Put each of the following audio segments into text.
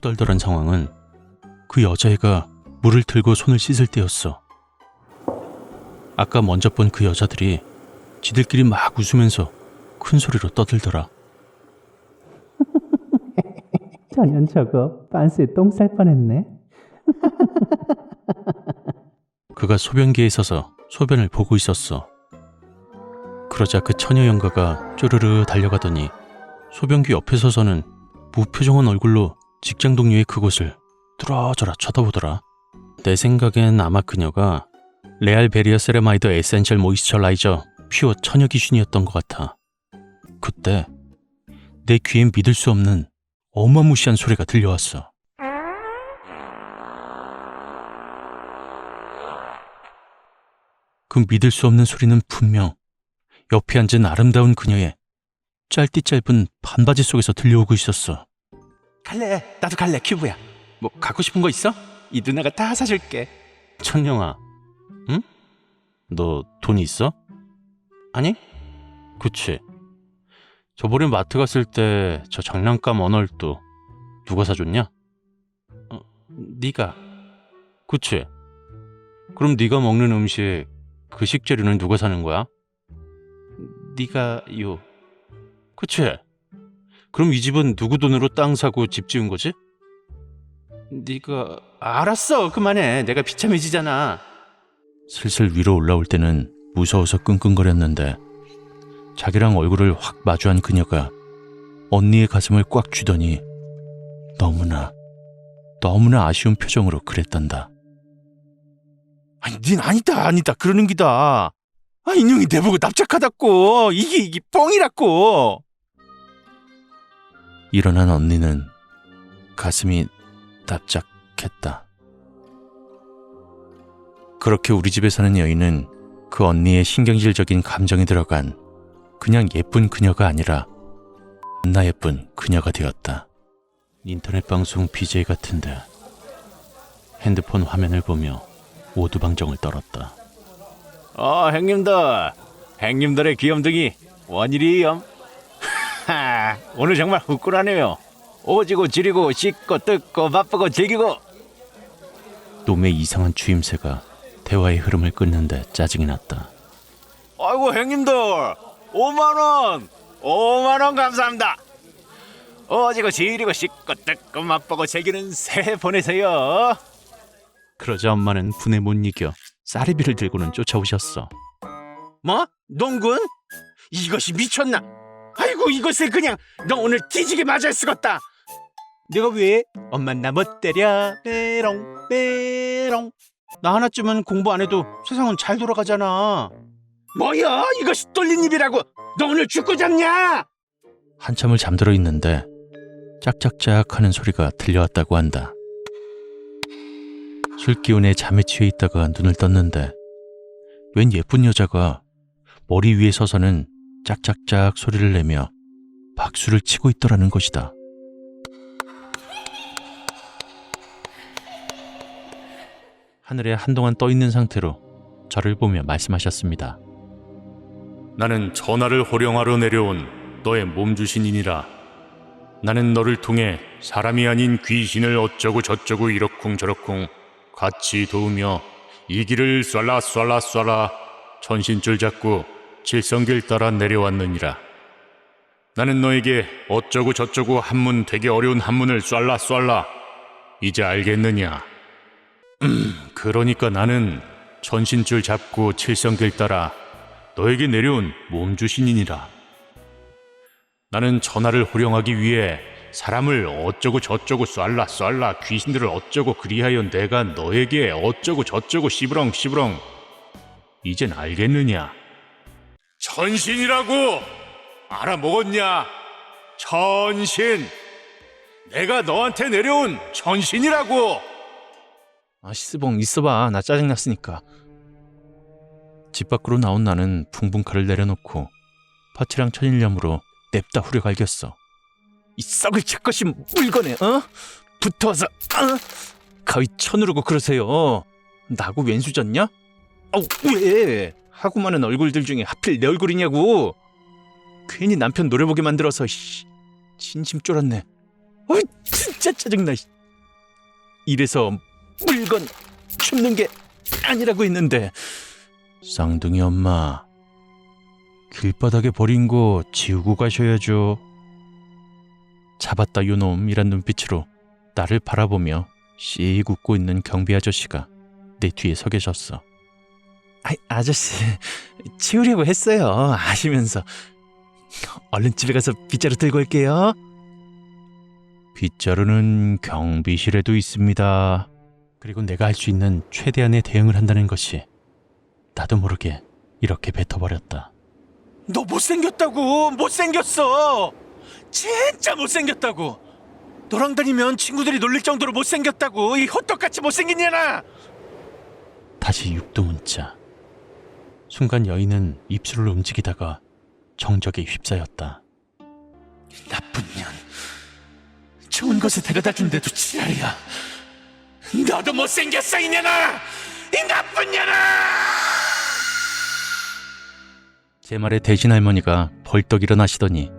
후덜덜한 상황은 그 여자애가 물을 들고 손을 씻을 때였어. 아까 먼저 본 그 여자들이 지들끼리 막 웃으면서 큰 소리로 떠들더라. 전현 저거 빤스에 똥 쌀 뻔했네. 그가 소변기에 서서 소변을 보고 있었어. 그러자 그 처녀 영가가 쪼르르 달려가더니 소변기 옆에 서서는 무표정한 얼굴로 직장 동료의 그곳을 뚫어져라 쳐다보더라. 내 생각엔 아마 그녀가 레알 베리어 세레마이드 에센셜 모이스처라이저 퓨어 처녀 기준이었던 것 같아. 그때 내 귀엔 믿을 수 없는 어마무시한 소리가 들려왔어. 그 믿을 수 없는 소리는 분명 옆에 앉은 아름다운 그녀의 짧디 짧은 반바지 속에서 들려오고 있었어. 갈래. 나도 갈래. 큐브야. 뭐 갖고 싶은 거 있어? 이 누나가 다 사줄게. 천영아, 응? 너 돈 있어? 아니? 그치. 저번에 마트 갔을 때 저 장난감 언얼도 누가 사줬냐? 어, 네가. 그치. 그럼 네가 먹는 음식 그 식재료는 누가 사는 거야? 네가 요. 그치. 그럼 이 집은 누구 돈으로 땅 사고 집 지은 거지? 네가 알았어. 그만해. 내가 비참해지잖아. 슬슬 위로 올라올 때는 무서워서 끙끙거렸는데 자기랑 얼굴을 확 마주한 그녀가 언니의 가슴을 꽉 쥐더니 너무나 너무나 아쉬운 표정으로 그랬단다. 아니, 닌 아니다. 아니다. 그러는 기다. 아, 인형이 내보고 납작하다고. 이게 이게 뻥이라고. 일어난 언니는 가슴이 납작했다. 그렇게 우리 집에 사는 여인은 그 언니의 신경질적인 감정이 들어간 그냥 예쁜 그녀가 아니라 나 예쁜 그녀가 되었다. 인터넷 방송 BJ 같은데 핸드폰 화면을 보며 오두방정을 떨었다. 어, 형님들. 형님들의 귀염둥이 원일이염. 하, 오늘 정말 후끈하네요. 오지고 지리고 씻고 뜯고 바쁘고 즐기고 놈의 이상한 추임새가 대화의 흐름을 끊는데 짜증이 났다. 아이고 형님들 5만 원 5만 원 감사합니다 어지고 지리고 씻고 뜯고 맛보고 즐기는 새해 보내세요 그러자 엄마는 분에 못 이겨 쌀이비를 들고는 쫓아오셨어. 뭐? 농군? 이것이 미쳤나? 아이고 이것을 그냥 너 오늘 뒤지게 맞아 쓰겄다 내가 왜? 엄마 나못 때려 빼롱 빼롱 나 하나쯤은 공부 안 해도 세상은 잘 돌아가잖아 뭐야 이것이 뚫린 입이라고 너 오늘 죽고 잡냐? 한참을 잠들어 있는데 짝짝짝 하는 소리가 들려왔다고 한다. 술 기운에 잠에 취해 있다가 눈을 떴는데 웬 예쁜 여자가 머리 위에 서서는 짝짝짝 소리를 내며 박수를 치고 있더라는 것이다. 하늘에 한동안 떠 있는 상태로 저를 보며 말씀하셨습니다. 나는 전하를 호령하러 내려온 너의 몸주신이니라. 나는 너를 통해 사람이 아닌 귀신을 어쩌고 저쩌고 이러쿵 저러쿵 같이 도우며 이 길을 쏴라 쏴라 쏴라 천신줄 잡고 칠성길 따라 내려왔느니라. 나는 너에게 어쩌고 저쩌고 한문 되게 어려운 한문을 쏴라 쏴라 이제 알겠느냐? 음, 그러니까 나는 천신줄 잡고 칠성길 따라 너에게 내려온 몸주신이니라. 나는 전하를 호령하기 위해 사람을 어쩌고 저쩌고 쏠라 쏠라 귀신들을 어쩌고 그리하여 내가 너에게 어쩌고 저쩌고 시부렁 시부렁 이젠 알겠느냐? 천신이라고 알아먹었냐? 천신 내가 너한테 내려온 천신이라고 아, 시스봉 있어봐. 나 짜증났으니까. 집 밖으로 나온 나는 붕붕 칼을 내려놓고 파치랑 천일염으로 냅다 후려 갈겼어. 이 썩을 책것이 물건에 어? 붙어서 어? 가위 쳐누르고 그러세요. 나고 왼수졌냐? 아우 왜? 하고 많은 얼굴들 중에 하필 내 얼굴이냐고 괜히 남편 노려보게 만들어서 씨, 진심 쫄았네 어이, 진짜 짜증나. 씨. 이래서 물건 줍는 게 아니라고 했는데 쌍둥이 엄마, 길바닥에 버린 거 지우고 가셔야죠. 잡았다 요놈이란 눈빛으로 나를 바라보며 씩 웃고 있는 경비 아저씨가 내 뒤에 서 계셨어. 아, 아저씨 치우려고 했어요. 아시면서 얼른 집에 가서 빗자루 들고 올게요. 빗자루는 경비실에도 있습니다. 그리고 내가 할 수 있는 최대한의 대응을 한다는 것이 나도 모르게 이렇게 뱉어버렸다. 너 못생겼다고 못생겼어. 진짜 못생겼다고. 너랑 다니면 친구들이 놀릴 정도로 못생겼다고 이 호떡같이 못생긴 년아. 다시 육두문자. 순간 여인은 입술을 움직이다가 정적에 휩싸였다. 나쁜 년. 좋은 곳에 데려다 준데도 지랄이야. 너도 못생겼어 이 년아. 이 나쁜 년아. 제 말에 대신 할머니가 벌떡 일어나시더니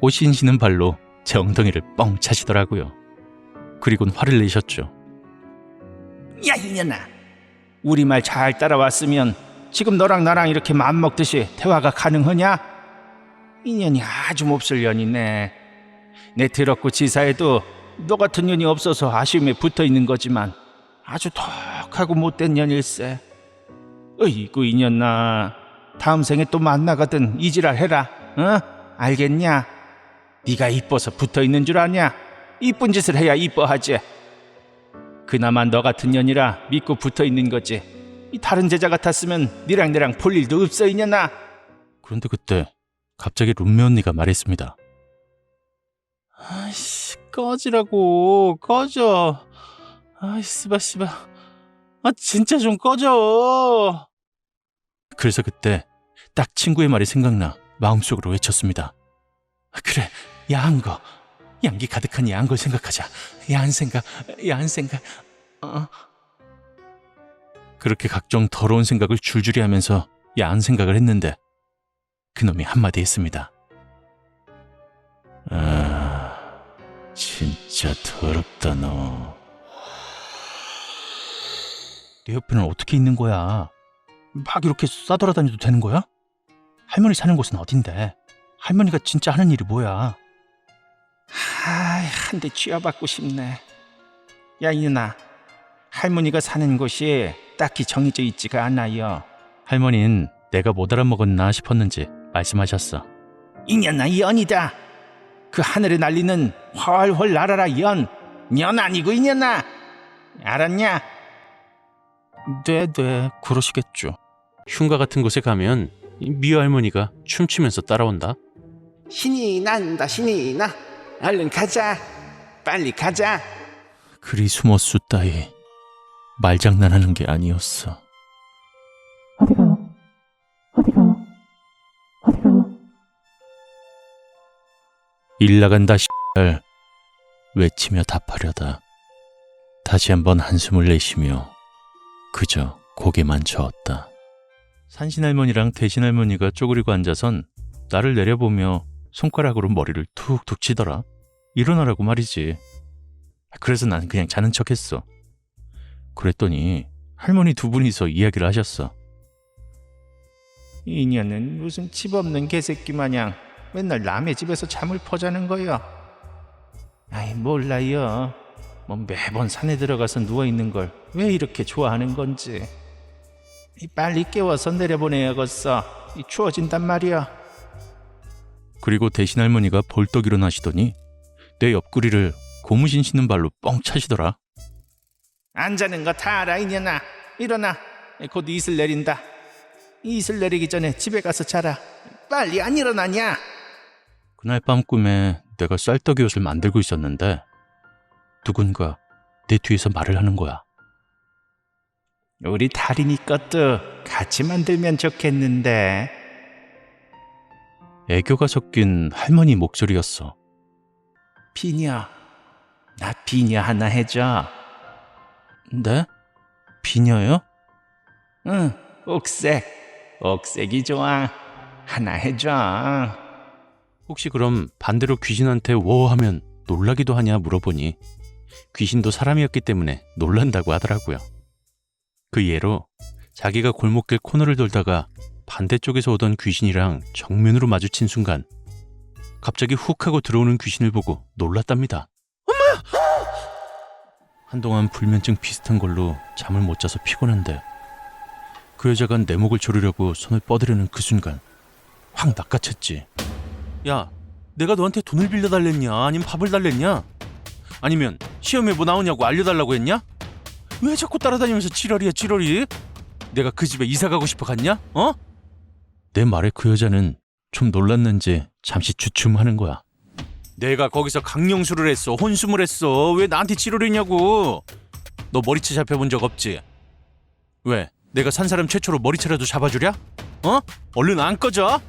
꼬신시는 발로 제 엉덩이를 뻥 차시더라고요. 그리곤 화를 내셨죠. 야 이년아 우리 말 잘 따라왔으면 지금 너랑 나랑 이렇게 맘 먹듯이 대화가 가능하냐? 인연이 아주 몹쓸 년이네 내 더럽고 지사에도 너 같은 년이 없어서 아쉬움에 붙어 있는 거지만 아주 덕하고 못된 년일세 어이구 이년아 다음 생에 또 만나거든 이지랄 해라 어? 알겠냐? 네가 이뻐서 붙어 있는 줄 아냐? 이쁜 짓을 해야 이뻐하지 그나마 너 같은 년이라 믿고 붙어 있는 거지. 이 다른 제자 같았으면 니랑 내랑 볼 일도 없어 이년아. 그런데 그때 갑자기 룸메 언니가 말했습니다. 아이씨 꺼지라고 꺼져. 아이 씨바 씨바. 아 진짜 좀 꺼져. 그래서 그때 딱 친구의 말이 생각나 마음속으로 외쳤습니다. 아, 그래, 야한 거. 양기 가득한 야한 걸 생각하자. 야한 생각, 야한 생각. 어. 그렇게 각종 더러운 생각을 줄줄이 하면서 야한 생각을 했는데 그놈이 한마디 했습니다. 아, 진짜 더럽다 너. 내 옆에는 어떻게 있는 거야? 막 이렇게 싸돌아다녀도 되는 거야? 할머니 사는 곳은 어딘데? 할머니가 진짜 하는 일이 뭐야? 아이 한대 쥐어받고 싶네. 야 이년아, 할머니가 사는 곳이 딱히 정해져 있지가 않아요. 할머니는 내가 못 알아먹었나 싶었는지 말씀하셨어. 이년아 연이다. 그 하늘에 날리는 훨훨 날아라 연. 연 아니고 이년아. 알았냐? 네, 네, 그러시겠죠. 흉가 같은 곳에 가면 이 미호 할머니가 춤추면서 따라온다. 신이 난다 신이 나. 얼른 가자. 빨리 가자. 그리 숨었수 따위 말장난하는 게 아니었어. 어디 가? 어디 가? 어디 가? 일 나간다 씨발 외치며 답하려다 다시 한번 한숨을 내쉬며 그저 고개만 저었다. 산신할머니랑 대신할머니가 쪼그리고 앉아선 나를 내려보며 손가락으로 머리를 툭툭 치더라. 일어나라고 말이지. 그래서 난 그냥 자는 척했어. 그랬더니 할머니 두 분이서 이야기를 하셨어. 이 년은 무슨 집 없는 개새끼 마냥 맨날 남의 집에서 잠을 퍼자는 거요. 아이 몰라요. 뭐 매번 산에 들어가서 누워 있는 걸 왜 이렇게 좋아하는 건지. 이 빨리 깨워서 내려보내야겠어. 이 추워진단 말이야. 그리고 대신 할머니가 벌떡 일어나시더니 내 옆구리를 고무신 신는 발로 뻥 차시더라. 안 자는 거 다 알아 이년아. 일어나. 곧 이슬 내린다. 이슬 내리기 전에 집에 가서 자라. 빨리 안 일어나냐? 그날 밤 꿈에 내가 쌀떡이 옷을 만들고 있었는데 누군가 내 뒤에서 말을 하는 거야. 우리 다리니 것도 같이 만들면 좋겠는데. 애교가 섞인 할머니 목소리였어. 비녀. 나 비녀 하나 해줘. 네? 비녀요? 응, 옥색. 옥색이 좋아. 하나 해줘. 혹시 그럼 반대로 귀신한테 워 하면 놀라기도 하냐 물어보니 귀신도 사람이었기 때문에 놀란다고 하더라고요. 그 예로 자기가 골목길 코너를 돌다가 반대쪽에서 오던 귀신이랑 정면으로 마주친 순간 갑자기 훅 하고 들어오는 귀신을 보고 놀랐답니다. 한동안 불면증 비슷한 걸로 잠을 못 자서 피곤한데 그 여자가 내 목을 조르려고 손을 뻗으려는 그 순간 확 낚아챘지. 야, 내가 너한테 돈을 빌려달랬냐? 아니면 밥을 달랬냐? 아니면 시험에 뭐 나오냐고 알려달라고 했냐? 왜 자꾸 따라다니면서 찌러리야 찌러리? 내가 그 집에 이사 가고 싶어 갔냐? 어? 내 말에 그 여자는 좀 놀랐는지 잠시 주춤하는 거야. 내가 거기서 강령술을 했어, 혼숨을 했어. 왜 나한테 찌르려냐고? 너 머리채 잡혀본 적 없지? 왜? 내가 산 사람 최초로 머리채라도 잡아주랴? 어? 얼른 안 꺼져?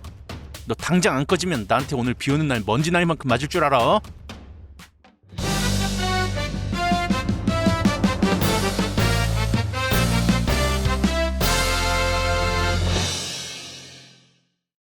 너 당장 안 꺼지면 나한테 오늘 비 오는 날 먼지 날 만큼 맞을 줄 알아? 어?